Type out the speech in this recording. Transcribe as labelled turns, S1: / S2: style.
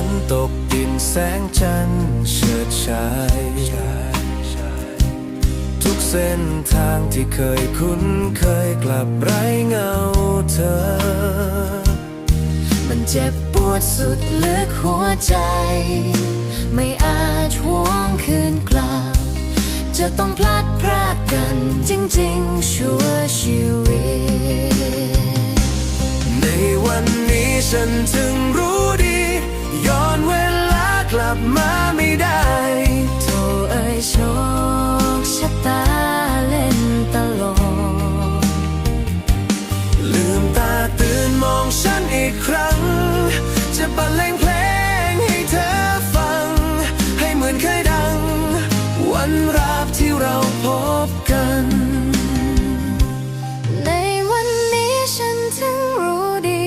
S1: วันตกดินแสงจันทร์เฉิดฉาย ทุกเส้นทางที่เคยคุ้นเคยกลับไร้เงาเธอ
S2: มันเจ็บปวดสุดลึกหัวใจ ไม่อาจหวงคืนกลับ จะต้องพลัดพรากกันจริงๆ ชั่วชีวิต
S1: ในวันนี้ฉันถึง ลับมาไม่ได้
S2: โทเอ้ยโชคชะตาเล่นตลก
S1: ลืมตาตื่นมองฉันอีกครั้ง จะบรรเลงเพลงให้เธอฟัง ให้เหมือนเคยดัง วันราบที่เราพบกัน
S2: ในวันนี้ฉันถึงรู้ดี